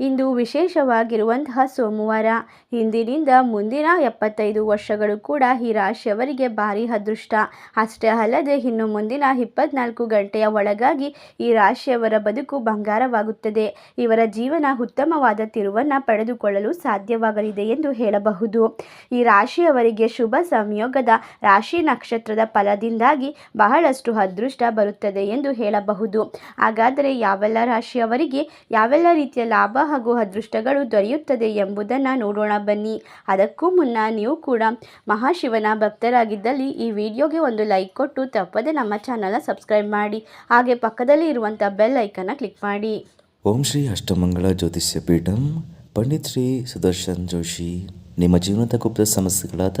ಇಂದು ವಿಶೇಷವಾಗಿರುವಂತಹ ಸೋಮವಾರ. ಇಂದಿನಿಂದ ಮುಂದಿನ ಎಪ್ಪತ್ತೈದು ವರ್ಷಗಳು ಕೂಡ ಈ ರಾಶಿಯವರಿಗೆ ಭಾರಿ ಅದೃಷ್ಟ. ಅಷ್ಟೇ ಅಲ್ಲದೆ ಇನ್ನು ಮುಂದಿನ ಇಪ್ಪತ್ನಾಲ್ಕು ಗಂಟೆಯ ಒಳಗಾಗಿ ಈ ರಾಶಿಯವರ ಬದುಕು ಬಂಗಾರವಾಗುತ್ತದೆ. ಇವರ ಜೀವನ ಉತ್ತಮವಾದ ತಿರುವನ್ನು ಪಡೆದುಕೊಳ್ಳಲು ಸಾಧ್ಯವಾಗಲಿದೆ ಎಂದು ಹೇಳಬಹುದು. ಈ ರಾಶಿಯವರಿಗೆ ಶುಭ ಸಂಯೋಗದ ರಾಶಿ ನಕ್ಷತ್ರದ ಫಲದಿಂದಾಗಿ ಬಹಳಷ್ಟು ಅದೃಷ್ಟ ಬರುತ್ತದೆ ಎಂದು ಹೇಳಬಹುದು. ಹಾಗಾದರೆ ಯಾವೆಲ್ಲ ರಾಶಿಯವರಿಗೆ ಯಾವೆಲ್ಲ ರೀತಿಯ ಲಾಭ ಹಾಗೂ ಅದೃಷ್ಟಗಳು ದೊರೆಯುತ್ತದೆ ಎಂಬುದನ್ನು ನೋಡೋಣ ಬನ್ನಿ. ಅದಕ್ಕೂ ಮುನ್ನ ನೀವು ಕೂಡ ಮಹಾಶಿವನ ಭಕ್ತರಾಗಿದ್ದಲ್ಲಿ ಈ ವಿಡಿಯೋಗೆ ಒಂದು ಲೈಕ್ ಕೊಟ್ಟು ತಪ್ಪದೆ ನಮ್ಮ ಚಾನಲ್ನ ಸಬ್ಸ್ಕ್ರೈಬ್ ಮಾಡಿ. ಹಾಗೆ ಪಕ್ಕದಲ್ಲಿ ಇರುವಂಥ ಬೆಲ್ ಐಕನ್ನ ಕ್ಲಿಕ್ ಮಾಡಿ. ಓಂ ಶ್ರೀ ಅಷ್ಟಮಂಗಳ ಜ್ಯೋತಿಷ್ಯ ಪೀಠಂ, ಪಂಡಿತ್ ಶ್ರೀ ಸುದರ್ಶನ್ ಜೋಶಿ. ನಿಮ್ಮ ಜೀವನದ ಗುಪ್ತ ಸಮಸ್ಯೆಗಳಾದ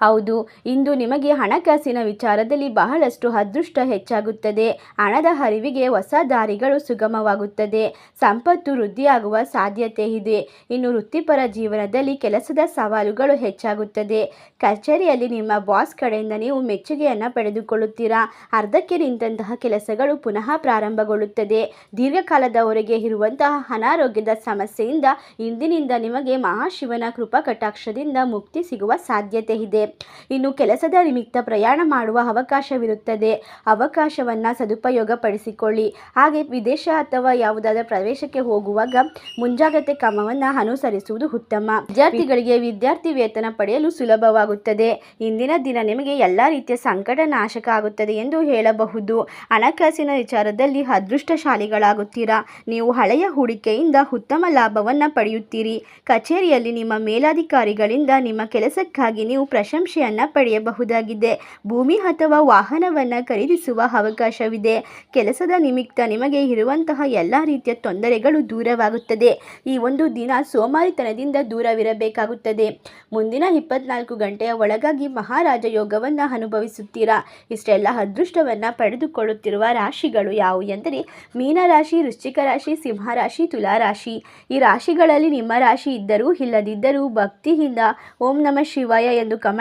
ಹೌದು, ಇಂದು ನಿಮಗೆ ಹಣಕಾಸಿನ ವಿಚಾರದಲ್ಲಿ ಬಹಳಷ್ಟು ಅದೃಷ್ಟ ಹೆಚ್ಚಾಗುತ್ತದೆ. ಹಣದ ಹರಿವಿಗೆ ಹೊಸ ದಾರಿಗಳು ಸುಗಮವಾಗುತ್ತದೆ. ಸಂಪತ್ತು ವೃದ್ಧಿಯಾಗುವ ಸಾಧ್ಯತೆ ಇದೆ. ಇನ್ನು ವೃತ್ತಿಪರ ಜೀವನದಲ್ಲಿ ಕೆಲಸದ ಸವಾಲುಗಳು ಹೆಚ್ಚಾಗುತ್ತದೆ. ಕಚೇರಿಯಲ್ಲಿ ನಿಮ್ಮ ಬಾಸ್ ಕಡೆಯಿಂದ ನೀವು ಮೆಚ್ಚುಗೆಯನ್ನು ಪಡೆದುಕೊಳ್ಳುತ್ತೀರಾ? ಅರ್ಧಕ್ಕೆ ನಿಂತಹ ಕೆಲಸಗಳು ಪುನಃ ಪ್ರಾರಂಭಗೊಳ್ಳುತ್ತದೆ. ದೀರ್ಘಕಾಲದವರೆಗೆ ಇರುವಂತಹ ಅನಾರೋಗ್ಯದ ಸಮಸ್ಯೆಯಿಂದ ಇಂದಿನಿಂದ ನಿಮಗೆ ಮಹಾಶಿವನ ಕೃಪಾ ಕಟಾಕ್ಷದಿಂದ ಮುಕ್ತಿ ಸಿಗುವ ಸಾಧ್ಯತೆ ಇದೆ. ಇನ್ನು ಕೆಲಸದ ನಿಮಿತ್ತ ಪ್ರಯಾಣ ಮಾಡುವ ಅವಕಾಶವಿರುತ್ತದೆ. ಅವಕಾಶವನ್ನು ಸದುಪಯೋಗಪಡಿಸಿಕೊಳ್ಳಿ. ಹಾಗೆ ವಿದೇಶ ಅಥವಾ ಯಾವುದಾದ ಪ್ರವೇಶಕ್ಕೆ ಹೋಗುವಾಗ ಮುಂಜಾಗ್ರತೆ ಕ್ರಮವನ್ನು ಅನುಸರಿಸುವುದು ಉತ್ತಮ. ವಿದ್ಯಾರ್ಥಿಗಳಿಗೆ ವಿದ್ಯಾರ್ಥಿ ವೇತನ ಪಡೆಯಲು ಸುಲಭವಾಗುತ್ತದೆ. ಇಂದಿನ ದಿನ ನಿಮಗೆ ಎಲ್ಲ ರೀತಿಯ ಸಂಕಟ ನಾಶಕ ಆಗುತ್ತದೆ ಎಂದು ಹೇಳಬಹುದು. ಹಣಕಾಸಿನ ವಿಚಾರದಲ್ಲಿ ಅದೃಷ್ಟಶಾಲಿಗಳಾಗುತ್ತೀರಾ? ನೀವು ಹಳೆಯ ಹೂಡಿಕೆಯಿಂದ ಉತ್ತಮ ಲಾಭವನ್ನು ಪಡೆಯುತ್ತೀರಿ. ಕಚೇರಿಯಲ್ಲಿ ನಿಮ್ಮ ಮೇಲಾಧಿಕಾರಿಗಳಿಂದ ನಿಮ್ಮ ಕೆಲಸಕ್ಕಾಗಿ ನೀವು ಪ್ರಶಂಸೆಯನ್ನು ಪಡೆಯಬಹುದಾಗಿದೆ. ಭೂಮಿ ಅಥವಾ ವಾಹನವನ್ನು ಖರೀದಿಸುವ ಅವಕಾಶವಿದೆ. ಕೆಲಸದ ನಿಮಿತ್ತ ನಿಮಗೆ ಇರುವಂತಹ ಎಲ್ಲ ರೀತಿಯ ತೊಂದರೆಗಳು ದೂರವಾಗುತ್ತದೆ. ಈ ಒಂದು ದಿನ ಸೋಮಾರಿತನದಿಂದ ದೂರವಿರಬೇಕಾಗುತ್ತದೆ. ಮುಂದಿನ ಇಪ್ಪತ್ನಾಲ್ಕು ಗಂಟೆಯ ಒಳಗಾಗಿ ಮಹಾರಾಜ ಯೋಗವನ್ನು ಅನುಭವಿಸುತ್ತೀರಾ? ಇಷ್ಟೆಲ್ಲ ಅದೃಷ್ಟವನ್ನು ಪಡೆದುಕೊಳ್ಳುತ್ತಿರುವ ರಾಶಿಗಳು ಯಾವುವು ಎಂದರೆ, ಮೀನರಾಶಿ, ವೃಶ್ಚಿಕ ರಾಶಿ, ಸಿಂಹರಾಶಿ, ತುಲಾರಾಶಿ. ಈ ರಾಶಿಗಳಲ್ಲಿ ನಿಮ್ಮ ರಾಶಿ ಇದ್ದರೂ ಇಲ್ಲದಿದ್ದರೂ ಭಕ್ತಿಯಿಂದ ಓಂ ನಮ ಶಿವಾಯ ಎಂದು